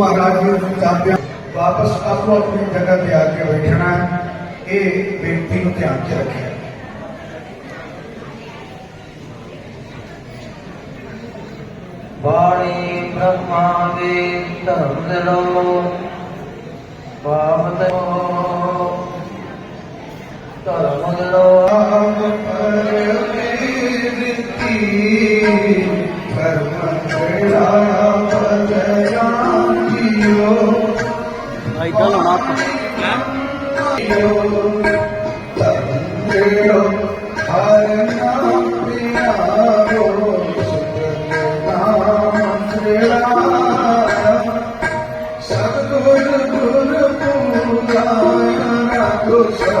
ਮਹਾਰਾਜ ਜੀ ਨੂੰ ਚਾਹਤੇ ਵਾਪਸ ਆਪੋ ਆਪਣੀ ਜਗ੍ਹਾ ਤੇ ਆ ਕੇ ਬੈਠਣਾ ਹੈ। ਇਹ ਬੇਨਤੀ ਨੂੰ ਧਿਆਨ 'ਚ ਰੱਖਿਆ ਬਾਣੀ ਬ੍ਰਹਮਾ ਦੇ ਧਰਮ ਦਿਨੋ ਬਾਪ ਤੋ ਧਰਮ ਦਿਨੋ ਆਪ ਪਰ ਦਿੱਤੀ ਧਰਮ ਜਿਹੜਾ ਬਜਿਆ ਜੀਓ ಐದಲ್ಲ ಮಾತು ಸದ್ಗುರು ಪೂಜಾ ಸದ್ಗುರು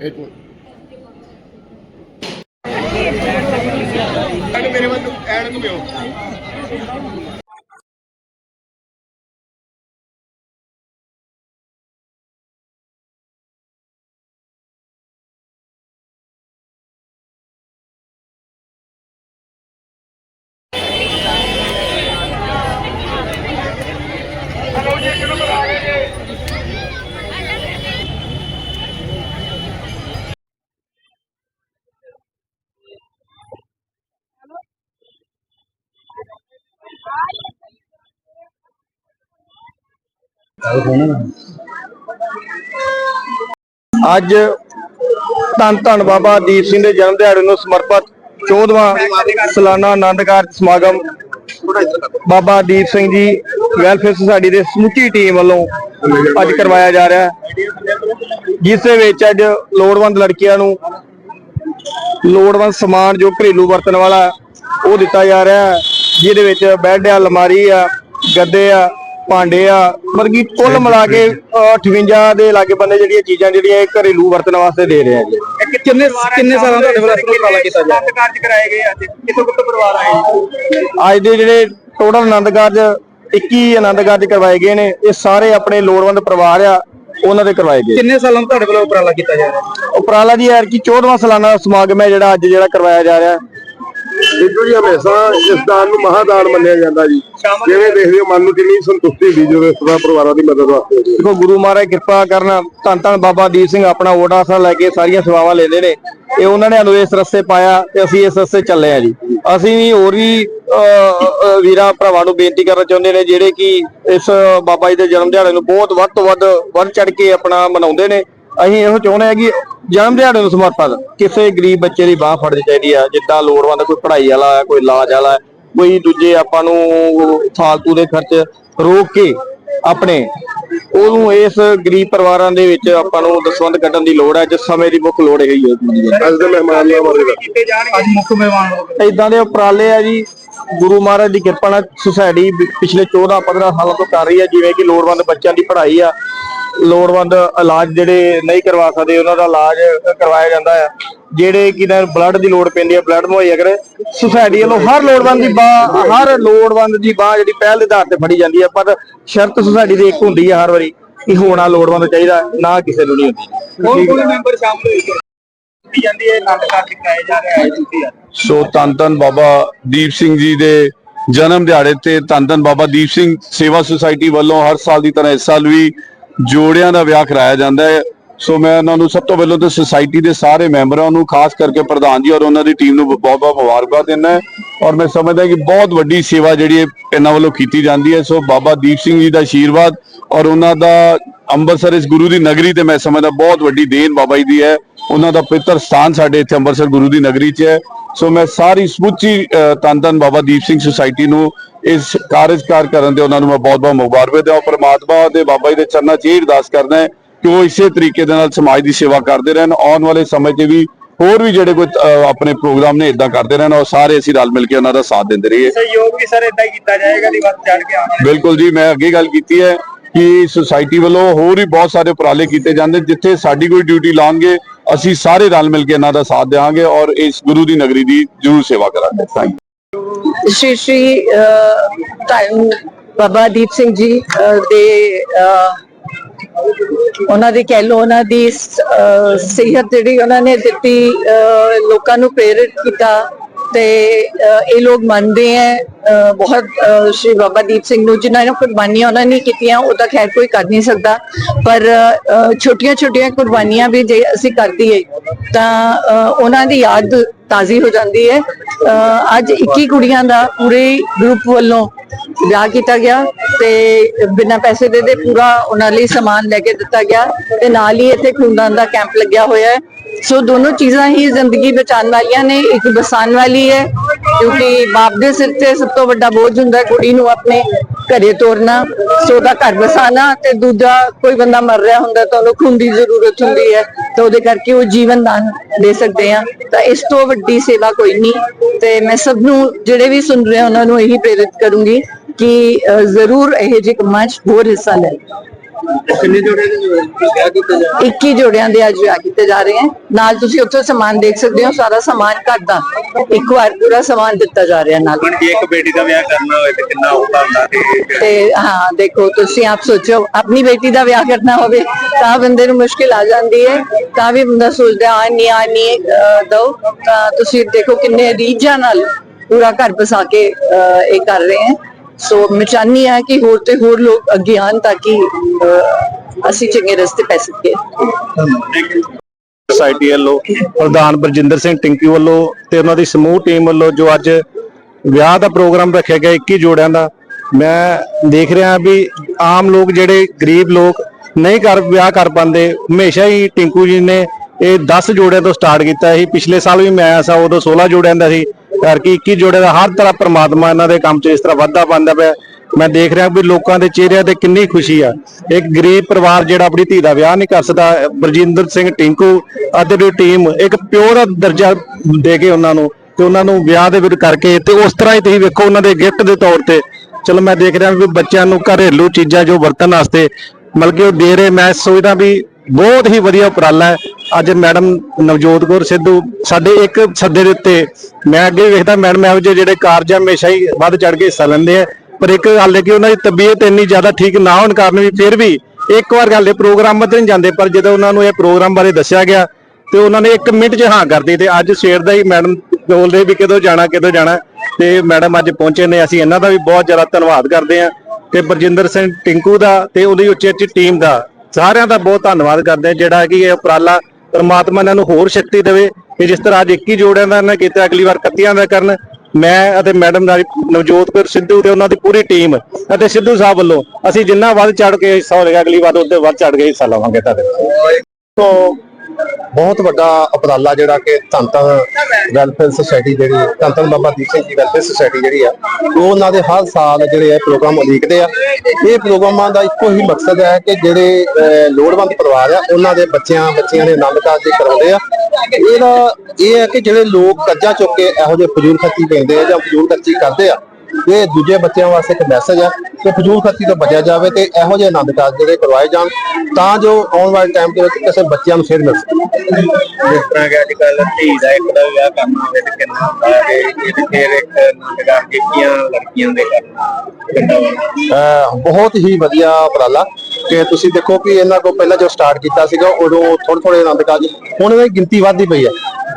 ਇੱਕ ਮਿੰਟ ਐਨ ਮੇਰੇ ਵੱਲ ਨੂੰ ਐਨ ਅੱਜ ਧੰਨ ਧੰਨ ਬਾਬਾ ਦੀਪ ਸਿੰਘ ਦੇ ਜਨਮ ਦਿਹਾੜੇ ਨੂੰ ਸਮਰਪਿਤ 14ਵਾਂ ਸਾਲਾਨਾ ਆਨੰਦ ਕਾਰਜ ਸਮਾਗਮ ਬਾਬਾ ਦੀਪ ਸਿੰਘ ਜੀ ਵੈਲਫੇਅਰ ਸੁਸਾਇਟੀ ਦੇ ਸਮੁੱਚੀ ਟੀਮ ਵੱਲੋਂ ਅੱਜ ਕਰਵਾਇਆ ਜਾ ਰਿਹਾ ਹੈ, ਜਿਸ ਦੇ ਵਿੱਚ ਅੱਜ ਲੋੜਵੰਦ ਲੜਕੀਆਂ ਨੂੰ ਲੋੜਵੰਦ ਸਮਾਨ ਜੋ ਘਰੇਲੂ ਵਰਤਣ ਵਾਲਾ ਉਹ ਦਿੱਤਾ ਜਾ ਰਿਹਾ ਹੈ, ਜਿਹਦੇ ਵਿੱਚ ਬੈੱਡ ਆ, ਅਲਮਾਰੀ ਆ, ਗੱਦੇ ਆ ਭਾਂਡੇ ਆ ਮਤਲਬ ਕਿ ਕੁੱਲ ਮਿਲਾ ਕੇ ਅਹ, 58 ਦੇ ਲਾਗੇ ਬੰਦੇ ਜਿਹੜੀਆਂ ਚੀਜ਼ਾਂ ਜਿਹੜੀਆਂ ਇਹ ਘਰੇਲੂ ਵਰਤਣ ਵਾਸਤੇ ਦੇ ਰਹੇ ਆ ਜੀ। ਕਿੰਨੇ ਕਿੰਨੇ ਸਾਲਾਂ ਤੁਹਾਡੇ ਵੱਲੋਂ ਉਪਰਾਲਾ ਕੀਤਾ ਜਾ ਰਿਹਾ? ਕਾਰਜ ਕਰਾਏ ਗਏ ਅੱਜ? ਕਿੱਥੋਂ ਕਿੱਥੋਂ ਪਰਿਵਾਰ ਆਏ ਅੱਜ ਦੇ ਜਿਹੜੇ ਟੋਟਲ ਆਨੰਦ ਕਾਰਜ 21 ਆਨੰਦ ਕਾਰਜ ਕਰਵਾਏ ਗਏ ਨੇ। ਇਹ ਸਾਰੇ ਆਪਣੇ ਲੋੜਵੰਦ ਪਰਿਵਾਰ ਆ ਉਹਨਾਂ ਦੇ ਕਰਵਾਏ ਗਏ। ਕਿੰਨੇ ਸਾਲਾਂ ਤੋਂ ਤੁਹਾਡੇ ਵੱਲੋਂ ਉਪਰਾਲਾ ਕੀਤਾ ਜਾ ਰਿਹਾ? ਉਪਰਾਲਾ ਜੀ ਯਾਰ ਕਿ 14ਵਾਂ ਸਾਲਾਨਾ ਸਮਾਗਮ ਹੈ ਜਿਹੜਾ ਅੱਜ ਜਿਹੜਾ ਕਰਵਾਇਆ ਜਾ ਰਿਹਾ। ਬਿੱਜੂ ਜੀ ਹਮੇਸ਼ਾ ਇਸ ਦਾਨ ਨੂੰ ਮਹਾਦਾਨ ਮੰਨਿਆ ਜਾਂਦਾ ਜੀ। ਜਿਵੇਂ ਦੇਖਦੇ ਹੋ, ਮਨ ਨੂੰ ਕਿੰਨੀ ਸੰਤੁਸ਼ਟੀ ਹੁੰਦੀ ਜਦੋਂ ਇਸ ਤਰ੍ਹਾਂ ਪਰਿਵਾਰਾਂ ਦੀ ਮਦਦ ਵਾਸਤੇ ਦੇਖੋ, ਗੁਰੂ ਮਹਾਰਾਜ ਕਿਰਪਾ ਕਰਨ, ਧੰਨ ਧੰਨ ਬਾਬਾ ਦੀਪ ਸਿੰਘ ਆਪਣਾ ਓਟ ਲੈ ਕੇ ਸਾਰੀਆਂ ਸੇਵਾਵਾਂ ਲੈਂਦੇ ਨੇ। ਇਹ ਉਹਨਾਂ ਨੇ ਸਾਨੂੰ ਇਸ ਰਸਤੇ ਪਾਇਆ ਤੇ ਅਸੀਂ ਇਸ ਰਸਤੇ ਚੱਲੇ ਆ ਜੀ। ਅਸੀਂ ਵੀ ਹੋਰ ਵੀ ਵੀਰਾਂ ਭਰਾਵਾਂ ਨੂੰ ਬੇਨਤੀ ਕਰਨਾ ਚਾਹੁੰਦੇ ਨੇ, ਜਿਹੜੇ ਕਿ ਇਸ ਬਾਬਾ ਜੀ ਦੇ ਜਨਮ ਦਿਹਾੜੇ ਨੂੰ ਬਹੁਤ ਵੱਧ ਤੋਂ ਵੱਧ ਵੱਧ ਚੜ ਕੇ ਆਪਣਾ ਮਨਾਉਂਦੇ ਨੇ। ਅਸੀਂ ਇਹੋ ਚਾਹੁੰਦੇ ਆ ਕਿ ਜਨਮ ਦਿਹਾੜੇ ਨੂੰ ਸਮਰਪਿਤ ਕਿਸੇ ਗਰੀਬ ਬੱਚੇ ਦੀ ਬਾਹ ਫੜਨੀ ਚਾਹੀਦੀ ਆ ਜਿੱਦਾਂ ਲੋੜਵੰਦ ਕੋਈ ਪੜ੍ਹਾਈ ਵਾਲਾ ਹੈ ਕੋਈ ਇਲਾਜ ਵਾਲਾ ਹੈ, ਕੋਈ ਦੂਜੇ ਆਪਾਂ ਨੂੰ ਫਾਲਤੂ ਦੇ ਖਰਚ ਰੋਕ ਕੇ ਆਪਣੇ ਉਹਨੂੰ ਇਸ ਗਰੀਬ ਪਰਿਵਾਰਾਂ ਦੇ ਵਿੱਚ ਆਪਾਂ ਨੂੰ ਦਸਵੰਦ ਕੱਢਣ ਦੀ ਲੋੜ ਹੈ ਜਿਸ ਸਮੇਂ ਦੀ ਮੁੱਖ ਲੋੜ ਹੈਗੀ ਹੈ ਅੱਜ ਦੇ ਮਹਿਮਾਨ ਦਾ ਬਾਰੇ ਕੀਤੇ ਜਾਣਗੇ। ਅੱਜ ਮੁੱਖ ਮਹਿਮਾਨ ਇਦਾਂ ਦੇ ਉਪਰਾਲੇ ਆ ਜੀ ਗੁਰੂ ਮਹਾਰਾਜ ਦੀ ਕਿਰਪਾ ਨਾਲ ਸੁਸਾਇਟੀ ਪਿਛਲੇ 14 15 ਸਾਲਾਂ ਤੋਂ ਕਰ ਰਹੀ ਹੈ ਜਿਵੇਂ ਕਿ ਲੋੜਵੰਦ ਬੱਚਿਆਂ ਦੀ ਪੜ੍ਹਾਈ ਆ ਲੋੜਵੰਦ ਇਲਾਜ ਜਿਹੜੇ ਨਹੀਂ ਕਰਵਾ ਸਕਦੇ ਉਹਨਾਂ ਦਾ ਇਲਾਜ ਕਰਵਾਇਆ ਜਾਂਦਾ ਹੈ ਜਿਹੜੇ ਕਿ ਨਾ ਬਲੱਡ ਦੀ ਲੋੜ ਪੈਂਦੀ ਹੈ ਬਲੱਡ ਮੁਹੱਈਆ ਕਰੇ ਸੁਸਾਇਟੀ ਵੱਲੋਂ ਹਰ ਲੋੜਵੰਦ ਦੀ ਬਾਹ ਹਰ ਲੋੜਵੰਦ ਦੀ ਬਾਹ ਜਿਹੜੀ ਪਹਿਲ ਦੇ ਆਧਾਰ ਤੇ ਫੜੀ ਜਾਂਦੀ ਹੈ ਪਰ ਸ਼ਰਤ ਸੁਸਾਇਟੀ ਦੀ ਇੱਕ ਹੁੰਦੀ ਹੈ ਹਰ ਵਾਰੀ ਕਿ ਹੋਣਾ ਲੋੜਵੰਦ ਚਾਹੀਦਾ ਨਾ ਕਿਸੇ ਨੂੰ ਨਹੀਂ ਹੁੰਦੀ। ਕੌਣ ਕੌਣ ਮੈਂਬਰ ਸ਼ਾਮਲ ਹੋਏ ਕੀਤੀ ਜਾਂਦੀ ਹੈ ਆਨੰਦ ਕਾਰਜ ਕਰਾਏ ਜਾ ਰਹੇ ਹੈ ਤੁਸੀਂ ਸੋ ਧੰਨ ਧੰਨ ਬਾਬਾ ਦੀਪ ਸਿੰਘ ਜੀ ਦੇ ਜਨਮ ਦਿਹਾੜੇ ਤੇ ਧੰਨ ਧੰਨ ਬਾਬਾ ਦੀਪ ਸਿੰਘ ਸੇਵਾ ਸੁਸਾਇਟੀ ਵੱਲੋਂ ਹਰ ਸਾਲ ਦੀ ਤਰ੍ਹਾਂ ਇਸ ਸਾਲ ਵੀ ਜੋੜਿਆਂ ਦਾ ਵਿਆਹ ਕਰਾਇਆ ਜਾਂਦਾ ਹੈ। ਸੋ ਮੈਂ ਉਹਨਾਂ ਨੂੰ ਸਭ ਤੋਂ ਪਹਿਲਾਂ ਤਾਂ ਸੁਸਾਇਟੀ ਦੇ ਸਾਰੇ ਮੈਂਬਰਾਂ ਨੂੰ, ਖਾਸ ਕਰਕੇ ਪ੍ਰਧਾਨ ਜੀ ਔਰ ਉਹਨਾਂ ਦੀ ਟੀਮ ਨੂੰ ਬਹੁਤ ਬਹੁਤ ਮੁਬਾਰਕਬਾਦ ਦਿੰਦਾ ਹੈ। ਔਰ ਮੈਂ ਸਮਝਦਾ ਕਿ ਬਹੁਤ ਵੱਡੀ ਸੇਵਾ ਜਿਹੜੀ ਹੈ ਇਹਨਾਂ ਵੱਲੋਂ ਕੀਤੀ ਜਾਂਦੀ ਹੈ। ਸੋ ਬਾਬਾ ਦੀਪ ਸਿੰਘ ਜੀ ਦਾ ਆਸ਼ੀਰਵਾਦ ਔਰ ਉਹਨਾਂ ਦਾ ਅੰਮ੍ਰਿਤਸਰ ਇਸ ਗੁਰੂ ਦੀ ਨਗਰੀ ਤੇ ਮੈਂ ਸਮਝਦਾ ਬਹੁਤ ਵੱਡੀ ਦੇਣ ਬਾਬਾ ਜੀ ਦੀ ਹੈ। ਉਹਨਾਂ ਦਾ ਪਵਿੱਤਰ ਸਥਾਨ ਸਾਡੇ ਇੱਥੇ ਅੰਮ੍ਰਿਤਸਰ ਗੁਰੂ ਦੀ ਨਗਰੀ 'ਚ ਹੈ। ਸੋ ਮੈਂ ਸਾਰੀ ਸਮੁੱਚੀ ਧੰਨ ਬਾਬਾ ਦੀਪ ਸਿੰਘ ਸੁਸਾਇਟੀ ਨੂੰ ਇਸ ਕਾਰਜਕਾਰ ਕਰਨ ਤੇ ਉਹਨਾਂ ਨੂੰ ਮੈਂ ਬਹੁਤ ਬਹੁਤ ਮੁਬਾਰਕ ਦਿਆਂ। ਪਰਮਾਤਮਾ ਦੇ ਬਾਬਾ ਜੀ ਦੇ ਚਰਨਾਂ 'ਚ ਇਹ ਅਰਦਾਸ ਕਰਦਾ ਹੈ ਕਿ ਉਹ ਇਸੇ ਤਰੀਕੇ ਦੇ ਨਾਲ ਸਮਾਜ ਦੀ ਸੇਵਾ ਕਰਦੇ ਰਹਿਣ। ਆਉਣ ਵਾਲੇ ਸਮੇਂ 'ਚ ਵੀ ਹੋਰ ਵੀ ਜਿਹੜੇ ਕੋਈ ਆਪਣੇ ਪ੍ਰੋਗਰਾਮ ਨੇ ਇਦਾਂ ਕਰਦੇ ਰਹਿਣ। ਔਰ ਸਾਰੇ ਅਸੀਂ ਰਲ ਮਿਲ ਕੇ ਉਹਨਾਂ ਦਾ ਸਾਥ ਦਿੰਦੇ ਰਹੀਏ। ਸਹਿਯੋਗ ਵੀ ਸਰ ਇਦਾਂ ਹੀ ਕੀਤਾ ਜਾਏਗਾ ਦੀ ਵੱਧ ਚੜ ਕੇ ਆਉਣ ਬਿਲਕੁਲ ਜੀ ਮੈਂ ਅੱਗੇ ਗੱਲ ਕੀਤੀ ਹੈ ਕਿ ਸੁਸਾਇਟੀ ਵੱਲੋਂ ਹੋਰ ਵੀ ਬਹੁਤ ਸਾਰੇ ਉਪਰਾਲੇ ਕੀਤੇ ਜਾਂਦੇ ਜਿੱਥੇ ਸਾਡੀ ਕੋਈ ਡਿਊਟੀ ਲਾਉਣਗੇ। ਅਸੀਂ ਸਾਰੇ ਰਲ ਮਿਲ ਕੇ ਇਹਨਾਂ ਦਾ ਸਾਥ ਦੇਵਾਂਗੇ ਔਰ ਇਸ ਗੁਰੂ ਦੀ ਨਗਰੀ ਦੀ ਜ਼ਰੂਰ ਸੇਵਾ ਕਰਾਂਗੇ। ਥੈਂਕ ਸ਼੍ਰੀ ਸ਼੍ਰੀ ਅਹ, ਬਾਬਾ ਦੀਪ ਸਿੰਘ ਜੀ ਦੇ ਅਹ, ਉਹਨਾਂ ਦੇ ਕਹਿ ਲਓ ਉਹਨਾਂ ਦੀ ਸਿਹਤ ਜਿਹੜੀ ਉਹਨਾਂ ਨੇ ਦਿੱਤੀ ਅਹ, ਲੋਕਾਂ ਨੂੰ ਪ੍ਰੇਰਿਤ ਕੀਤਾ। ਤੇ ਇਹ ਲੋਕ ਮੰਨਦੇ ਹੈ ਬਹੁਤ ਸ਼੍ਰੀ ਬਾਬਾ ਦੀਪ ਸਿੰਘ ਨੂੰ, ਜਿਨ੍ਹਾਂ ਨੇ ਕੁਰਬਾਨੀਆਂ ਉਹਨਾਂ ਨੇ ਕੀਤੀਆਂ, ਉਹ ਤਾਂ ਖੈਰ ਕੋਈ ਕਰ ਨਹੀਂ ਸਕਦਾ। ਪਰ ਛੋਟੀਆਂ ਛੋਟੀਆਂ ਕੁਰਬਾਨੀਆਂ ਵੀ ਜੇ ਅਸੀਂ ਕਰ ਦਈਏ ਤਾਂ ਉਹਨਾਂ ਦੀ ਯਾਦ ਤਾਜ਼ੀ ਹੋ ਜਾਂਦੀ ਹੈ ਅੱਜ 21 ਕੁੜੀਆਂ ਦਾ ਪੂਰੇ ਗਰੁੱਪ ਵੱਲੋਂ ਵਿਆਹ ਕੀਤਾ ਗਿਆ ਤੇ ਬਿਨਾਂ ਪੈਸੇ ਦੇ ਦੇ ਪੂਰਾ ਉਹਨਾਂ ਲਈ ਸਮਾਨ ਲੈ ਕੇ ਦਿੱਤਾ ਗਿਆ ਤੇ ਨਾਲ ਹੀ ਇੱਥੇ ਖੂਨਦਾਨ ਦਾ ਕੈਂਪ ਲੱਗਿਆ ਹੋਇਆ ਹੈ ਸੋ ਦੋਨੋਂ ਚੀਜ਼ਾਂ ਹੀ ਜ਼ਿੰਦਗੀ ਬਚਾਉਣ ਵਾਲੀਆਂ ਨੇ ਇੱਕ ਬਸਾਨ ਵਾਲੀ ਹੈ ਕਿਉਂਕਿ ਬਾਪ ਦੇ ਸਿਰ ਤੇ ਸਭ ਤੋਂ ਵੱਡਾ ਬੋਝ ਹੁੰਦਾ ਕੁੜੀ ਨੂੰ ਆਪਣੇ ਘਰੇ ਤੋਰਨਾ ਸੋ ਉਹਦਾ ਘਰ ਬਸਾਨਾ ਤੇ ਦੂਜਾ ਕੋਈ ਬੰਦਾ ਮਰ ਰਿਹਾ ਹੁੰਦਾ ਤਾਂ ਉਹਨੂੰ ਖੂਨ ਦੀ ਜ਼ਰੂਰਤ ਹੁੰਦੀ ਹੈ ਤਾਂ ਉਹਦੇ ਕਰਕੇ ਉਹ ਜੀਵਨ ਦਾਨ ਦੇ ਸਕਦੇ ਆ ਤਾਂ ਇਸ ਤੋਂ ਵੱਡੀ ਸੇਵਾ ਕੋਈ ਨਹੀਂ ਤੇ ਮੈਂ ਸਭ ਨੂੰ ਜਿਹੜੇ ਵੀ ਸੁਣ ਰਹੇ ਉਹਨਾਂ ਨੂੰ ਇਹੀ ਪ੍ਰੇਰਿਤ ਕਰੂੰਗੀ ਕਿ ਜ਼ਰੂਰ ਇਹ ਜਿਹੇ ਕੰਮਾਂ 'ਚ ਹੋਰ ਹਿੱਸਾ ਲੈਣ ਕਿੰਨੇ ਜੋੜੇ ਦੇ ਵਿਆਹ ਕੀਤੇ ਜਾ 21 ਜੋੜਿਆਂ ਦੇ ਅੱਜ ਵਿਆਹ ਕੀਤੇ ਜਾ ਰਹੇ ਹਨ ਨਾਲ ਤੁਸੀਂ ਉੱਥੇ ਸਮਾਨ ਦੇਖ ਸਕਦੇ ਹੋ ਸਾਰਾ ਸਮਾਨ ਘਰ ਦਾ। ਇੱਕ ਵਾਰ ਪੂਰਾ ਸਮਾਨ ਦਿੱਤਾ ਜਾ ਰਿਹਾ ਨਾਲ। ਹੁਣ ਜੇ ਇੱਕ ਬੇਟੀ ਦਾ ਵਿਆਹ ਕਰਨਾ ਹੋਵੇ ਤੇ ਕਿੰਨਾ ਔਖਾ ਹੁੰਦਾ ਤੇ ਤੇ ਹਾਂ ਦੇਖੋ ਤੁਸੀਂ ਆਪ ਸੋਚੋ ਆਪਣੀ ਬੇਟੀ ਦਾ ਵਿਆਹ ਕਰਨਾ ਹੋਵੇ ਤਾਂ ਬੰਦੇ ਨੂੰ ਮੁਸ਼ਕਿਲ ਆ ਜਾਂਦੀ ਹੈ। ਤਾਂ ਵੀ ਬੰਦਾ ਸੋਚਦਾ ਆ ਨਹੀਂ ਆ ਨਹੀਂ ਦਓ। ਤਾਂ ਤੁਸੀਂ ਦੇਖੋ ਕਿੰਨੇ ਰੀਝਾਂ ਨਾਲ ਪੂਰਾ ਘਰ ਬਸਾ ਕੇ ਇਹ ਕਰ ਰਹੇ ਹਨ ਸੋ ਮੈਂ ਚਾਹਨੀ ਆ ਕਿ ਹੋਰ ਤੇ ਹੋਰ ਲੋਕ ਅੱਗੇ ਆਉਣ ਤਾਂ ਕਿ ਅਸੀਂ ਚੰਗੇ ਰਸਤੇ ਪੈ ਸਕੀਏ। ਸੁਸਾਇਟੀ ਵੱਲੋਂ ਪ੍ਰਧਾਨ ਬਰਜਿੰਦਰ ਸਿੰਘ ਟਿੰਕੀ ਵੱਲੋਂ ਤੇ ਉਹਨਾਂ ਦੀ ਸਮੂਹ ਟੀਮ ਵੱਲੋਂ ਜੋ ਅੱਜ ਵਿਆਹ ਦਾ ਪ੍ਰੋਗਰਾਮ ਰੱਖਿਆ ਗਿਆ 21 ਜੋੜਿਆਂ ਦਾ, ਮੈਂ ਦੇਖ ਰਿਹਾ ਵੀ ਆਮ ਲੋਕ ਜਿਹੜੇ ਗਰੀਬ ਲੋਕ ਨਹੀਂ ਕਰ, ਵਿਆਹ ਕਰ ਪਾਉਂਦੇ, ਹਮੇਸ਼ਾ ਹੀ ਟਿੰਕੂ ਜੀ ਨੇ ਇਹ 10 ਜੋੜਿਆਂ ਤੋਂ ਸਟਾਰਟ ਕੀਤਾ ਸੀ। ਪਿਛਲੇ ਸਾਲ ਵੀ ਮੈਂ ਆਇਆ ਸਾਂ, ਉਦੋਂ 16 ਜੋੜਿਆਂ ਦਾ ਸੀ। ਕਰਕੇ 21 ਜੋੜੇ ਦਾ ਹਰ ਤਰ੍ਹਾਂ ਪ੍ਰਮਾਤਮਾ ਇਹਨਾਂ ਦੇ ਕੰਮ 'ਚ ਇਸ ਤਰ੍ਹਾਂ ਵਾਧਾ ਪਾਉਂਦਾ ਪਿਆ। ਮੈਂ ਦੇਖ ਰਿਹਾ ਵੀ ਲੋਕਾਂ ਦੇ ਚਿਹਰਿਆਂ ਤੇ ਕਿੰਨੀ ਖੁਸ਼ੀ ਆ। ਇੱਕ ਗਰੀਬ ਪਰਿਵਾਰ ਜਿਹੜਾ ਆਪਣੀ ਧੀ ਦਾ ਵਿਆਹ ਨਹੀਂ ਕਰ ਸਕਦਾ, ਬਰਜਿੰਦਰ ਸਿੰਘ ਟਿੰਕੂ ਅਤੇ ਦੀ ਟੀਮ ਇੱਕ ਪਿਓ ਦਾ ਦਰਜਾ ਦੇ ਕੇ ਉਹਨਾਂ ਨੂੰ ਤੇ ਉਹਨਾਂ ਨੂੰ ਵਿਆਹ ਦੇ ਵਿੱਚ ਕਰਕੇ ਤੇ ਉਸ ਤਰ੍ਹਾਂ ਹੀ ਤੁਸੀਂ ਵੇਖੋ ਉਹਨਾਂ ਦੇ ਗਿਫਟ ਦੇ ਤੌਰ ਤੇ। ਚਲੋ ਮੈਂ ਦੇਖ ਰਿਹਾ ਵੀ ਬੱਚਿਆਂ ਨੂੰ ਘਰੇਲੂ ਚੀਜ਼ਾਂ ਜੋ ਵਰਤਣ ਵਾਸਤੇ ਮਤਲਬ ਕਿ ਉਹ ਦੇ ਰਹੇ। ਮੈਂ ਸੋਚਦਾ ਵੀ ਬਹੁਤ ਹੀ ਵਧੀਆ ਉਪਰਾਲਾ ਹੈ। ਅੱਜ ਮੈਡਮ ਨਵਜੋਤ ਕੌਰ ਸਿੱਧੂ ਸਾਡੇ ਇੱਕ ਸੱਦੇ ਦੇ ਉੱਤੇ ਮੈਂ ਅੱਗੇ ਵੇਖਦਾ, ਮੈਡਮ ਇਹੋ ਜਿਹੇ ਜਿਹੜੇ ਕਾਰਜ ਆ, ਹਮੇਸ਼ਾ ਹੀ ਵੱਧ ਚੜ ਕੇ ਹਿੱਸਾ ਲੈਂਦੇ ਆ। ਪਰ ਇੱਕ ਗੱਲ ਹੈ ਕਿ ਉਹਨਾਂ ਦੀ ਤਬੀਅਤ ਇੰਨੀ ਜ਼ਿਆਦਾ ਠੀਕ ਨਾ ਹੋਣ ਕਾਰਨ ਵੀ ਫਿਰ ਵੀ ਇੱਕ ਵਾਰ ਗੱਲ ਇਹ ਪ੍ਰੋਗਰਾਮ ਤੇ ਨਹੀਂ ਜਾਂਦੇ, ਪਰ ਜਦੋਂ ਉਹਨਾਂ ਨੂੰ ਇਹ ਪ੍ਰੋਗਰਾਮ ਬਾਰੇ ਦੱਸਿਆ ਗਿਆ ਤੇ ਉਹਨਾਂ ਨੇ 1 ਮਿੰਟ 'ਚ ਹਾਂ ਕਰਦੀ ਤੇ ਅੱਜ ਸਵੇਰ ਦਾ ਹੀ ਮੈਡਮ ਬੋਲਦੇ ਵੀ ਕਿਦੋਂ ਜਾਣਾ ਕਿਦੋਂ ਜਾਣਾ ਤੇ ਮੈਡਮ ਅੱਜ ਪਹੁੰਚੇ ਨੇ, ਅਸੀਂ ਇਹਨਾਂ ਦਾ ਵੀ ਬਹੁਤ ਜ਼ਿਆਦਾ ਧੰਨਵਾਦ ਕਰਦੇ ਹਾਂ ਤੇ ਬਰਜਿੰਦਰ ਸਿੰਘ ਟਿੰਕੂ ਦਾ ਤੇ ਉਹਦੀ ਉੱਚੀ ਉੱਚੀ ਟੀਮ ਦਾ ਸਾਰਿਆਂ ਦਾ ਬਹੁਤ ਧੰਨਵਾਦ ਕਰਦੇ ਹਾਂ, ਜਿਹੜਾ ਕਿ ਇਹ ਉਪਰਾਲਾ ਪਰਮਾਤਮਾ ਇਹਨਾਂ ਨੂੰ ਹੋਰ ਸ਼ਕਤੀ ਦੇਵੇ ਕਿ ਜਿਸ ਤਰ੍ਹਾਂ ਅੱਜ 21 ਜੋੜਿਆਂ ਦਾ ਇਹਨਾਂ ਕੀਤਾ, ਅਗਲੀ ਵਾਰ 31 ਦਾ ਕਰਨ। ਮੈਂ ਅਤੇ ਮੈਡਮ ਨਵਜੋਤ ਕੌਰ ਸਿੱਧੂ ਤੇ ਉਹਨਾਂ ਦੀ ਪੂਰੀ ਟੀਮ ਅਤੇ ਸਿੱਧੂ ਸਾਹਿਬ ਵੱਲੋਂ ਅਸੀਂ ਜਿੰਨਾ ਵੱਧ ਚੜ ਕੇ ਹਿੱਸਾ ਹੋਵੇਗਾ, ਅਗਲੀ ਵਾਰ ਉਹਦੇ ਵੱਧ ਚੜ ਕੇ ਹਿੱਸਾ ਲਵਾਂਗੇ ਤੁਹਾਡੇ ਤੋਂ ਬਹੁਤ ਵੱਡਾ ਉਪਰਾਲਾ ਜਿਹੜਾ ਕਿ ਧੰਨ ਧੰਨ ਵੈਲਫੇਅਰ ਸੁਸਾਇਟੀ ਜਿਹੜੀ ਧੰਨ ਧੰਨ ਬਾਬਾ ਦੀਪ ਸਿੰਘ ਜੀ ਵੈਲਫੇਅਰ ਸੁਸਾਇਟੀ ਜਿਹੜੀ ਆ ਉਹ ਉਹਨਾਂ ਦੇ ਹਰ ਸਾਲ ਜਿਹੜੇ ਇਹ ਪ੍ਰੋਗਰਾਮ ਉਲੀਕਦੇ ਆ। ਇਹ ਪ੍ਰੋਗਰਾਮਾਂ ਦਾ ਇੱਕੋ ਹੀ ਮਕਸਦ ਹੈ ਕਿ ਜਿਹੜੇ ਅਹ, ਲੋੜਵੰਦ ਪਰਿਵਾਰ ਆ ਉਹਨਾਂ ਦੇ ਬੱਚਿਆਂ ਬੱਚਿਆਂ ਦੇ ਆਨੰਦ ਕਾਰਜ ਕਰਾਉਂਦੇ ਆ। ਇਹਦਾ ਇਹ ਹੈ ਕਿ ਜਿਹੜੇ ਲੋਕ ਕਰਜ਼ਾ ਚੁੱਕ ਕੇ ਇਹੋ ਜਿਹੇ ਫਜ਼ੂਲ ਖਰਚੀ ਪੈਂਦੇ ਆ ਜਾਂ ਫਜ਼ੂਲ ਖਰਚੀ ਕਰਦੇ ਆ ਇਹ ਦੂਜੇ ਬੱਚਿਆਂ ਵਾਸਤੇ ਇੱਕ ਮੈਸੇਜ ਆ ਕਿ ਫਜ਼ੂਲ ਖਰਚੀ ਤੋਂ ਬਚਿਆ ਜਾਵੇ ਤੇ ਇਹੋ ਜਿਹੇ ਆਨੰਦ ਕਾਰਜ ਜਿਹੜੇ ਕਰਵਾਏ ਜਾਣ ਤਾਂ ਜੋ ਆਉਣ ਵਾਲੇ ਟਾਈਮ ਦੇ ਵਿੱਚ ਕਿਸੇ ਬੱਚਿਆਂ ਨੂੰ ਸੇਧ ਮਿਲ ਸਕੇ। ਜਿਸ ਤਰ੍ਹਾਂ ਕਿ ਅੱਜ ਕੱਲ ਧੀ ਦਾ ਇੱਕ ਦਾ ਵਿਆਹ ਕਰਨਾ ਹੋਵੇ ਤੇ ਕਿੰਨਾ ਹੁੰਦਾ ਹੈ ਇਹ ਫਿਰ ਇੱਕ ਨੰਦਗਾਰ ਕੀਆਂ ਲੜਕੀਆਂ ਦੇ। ਅਹ ਬਹੁਤ ਹੀ ਵਧੀਆ ਉਪਰਾਲਾ ਕਿ ਤੁਸੀਂ ਦੇਖੋ ਕਿ ਇਹਨਾਂ ਕੋਲ ਪਹਿਲਾਂ ਜਦੋਂ ਸਟਾਰਟ ਕੀਤਾ ਸੀਗਾ ਉਦੋਂ ਥੋੜੇ ਥੋੜੇ ਆਨੰਦ ਕਾਰਜ ਹੁਣ ਇਹਨਾਂ ਦੀ ਗਿਣਤੀ ਵੱਧਦੀ ਪਈ ਹੈ।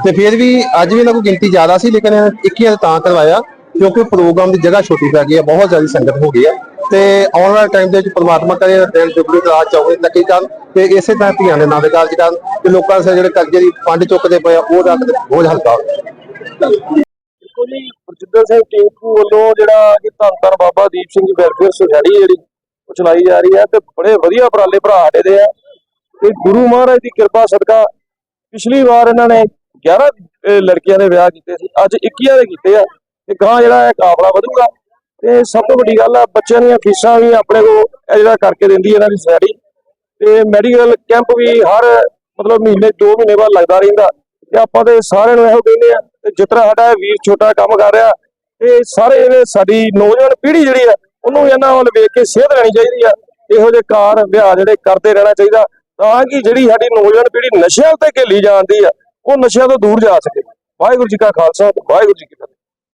ਤੇ ਫਿਰ ਵੀ ਅੱਜ ਵੀ ਇਹਨਾਂ ਕੋਲ ਗਿਣਤੀ ਜ਼ਿਆਦਾ ਸੀ ਲੇਕਿਨ 21 ਤਾਂ ਕਰਵਾਇਆ। ਕਿਉਂਕਿ ਪ੍ਰੋਗਰਾਮ ਦੀ ਜਗ੍ਹਾ ਛੋਟੀ ਪੈ ਗਈ ਹੈ, ਬਹੁਤ ਜ਼ਿਆਦਾ ਸੰਗਤ ਹੋ ਗਈ ਹੈ। ਤੇ ਆਉਣ ਵਾਲੇ ਟਾਈਮ ਦੇ ਵਿੱਚ ਪ੍ਰਮਾਤਮਾ ਕਰੇ ਦਿਨ ਦੁਗਣੀ ਰਾਤ ਚੌਗਣੀ ਲੱਗੀ ਕਰਨ ਤੇ ਇਸੇ ਤਰ੍ਹਾਂ ਧੀਆਂ ਦੇ ਆਨੰਦ ਕਾਰਜ ਕਰਨ ਤੇ ਲੋਕਾਂ ਦੇ ਜਿਹੜੇ ਕਰਜ਼ੇ ਦੀ ਫੰਡ ਚੁੱਕਦੇ ਪਏ ਆ, ਉਹ ਰੱਖ ਬੋਝ ਹਲਕਾ ਹੋਵੇ ਕੋਲੀ ਗੁਰਜਿੰਦਰ ਸਿੰਘ ਟਿੰਕੂ ਵੱਲੋਂ ਜਿਹੜਾ ਕਿ ਧੰਨ ਧੰਨ ਬਾਬਾ ਦੀਪ ਸਿੰਘ ਵੈਲਫੇਅਰ ਸੁਸਾਇਟੀ ਜਿਹੜੀ, ਉਹ ਚਲਾਈ ਜਾ ਰਹੀ ਹੈ ਤੇ ਬੜੇ ਵਧੀਆ ਉਪਰਾਲੇ ਭਰਾ ਸਾਡੇ ਦੇ ਆ। ਤੇ ਗੁਰੂ ਮਹਾਰਾਜ ਦੀ ਕਿਰਪਾ ਸਦਕਾ ਪਿਛਲੀ ਵਾਰ ਇਹਨਾਂ ਨੇ 11 ਲੜਕੀਆਂ ਦੇ ਵਿਆਹ ਕੀਤੇ ਸੀ, ਅੱਜ 21 ਦੇ ਕੀਤੇ ਆ। ਤੇ ਗਾਂ ਜਿਹੜਾ ਇਹ ਕਾਫਲਾ ਵਧੂਗਾ। ਤੇ ਸਭ ਤੋਂ ਵੱਡੀ ਗੱਲ ਆ, ਬੱਚਿਆਂ ਦੀਆਂ ਫੀਸਾਂ ਵੀ ਆਪਣੇ ਕੋਲ ਇਹ ਜਿਹੜਾ ਕਰਕੇ ਦਿੰਦੀ ਇਹਨਾਂ ਦੀ ਸੁਸਾਇਟੀ ਤੇ ਮੈਡੀਕਲ ਕੈਂਪ ਵੀ ਹਰ, ਮਤਲਬ ਮਹੀਨੇ 2 ਮਹੀਨੇ ਬਾਅਦ ਲੱਗਦਾ ਰਹਿੰਦਾ। ਤੇ ਆਪਾਂ ਤੇ ਸਾਰਿਆਂ ਨੂੰ ਇਹੋ ਕਹਿੰਦੇ ਆ, ਤੇ ਜਿਸ ਤਰ੍ਹਾਂ ਸਾਡਾ ਵੀਰ ਛੋਟਾ ਕੰਮ ਕਰ ਰਿਹਾ, ਤੇ ਸਾਰੇ ਇਹਦੇ ਸਾਡੀ ਨੌਜਵਾਨ ਪੀੜ੍ਹੀ ਜਿਹੜੀ ਆ, ਉਹਨੂੰ ਇਹਨਾਂ ਵੱਲ ਵੇਖ ਕੇ ਸੇਧ ਲੈਣੀ ਚਾਹੀਦੀ ਆ, ਇਹੋ ਜਿਹੇ ਕਾਰ ਵਿਆਹ ਜਿਹੜੇ ਕਰਦੇ ਰਹਿਣਾ ਚਾਹੀਦਾ, ਤਾਂ ਕਿ ਜਿਹੜੀ ਸਾਡੀ ਨੌਜਵਾਨ ਪੀੜ੍ਹੀ ਨਸ਼ਿਆਂ ਉੱਤੇ ਘੇਲੀ ਜਾਂਦੀ ਆ, ਉਹ ਨਸ਼ਿਆਂ ਤੋਂ ਦੂਰ ਜਾ ਸਕੇ। ਵਾਹਿਗੁਰੂ ਜੀ ਕਾ ਖਾਲਸਾ, ਵਾਹਿਗੁਰੂ ਜੀ ਕੀ ਫਤਿਹ।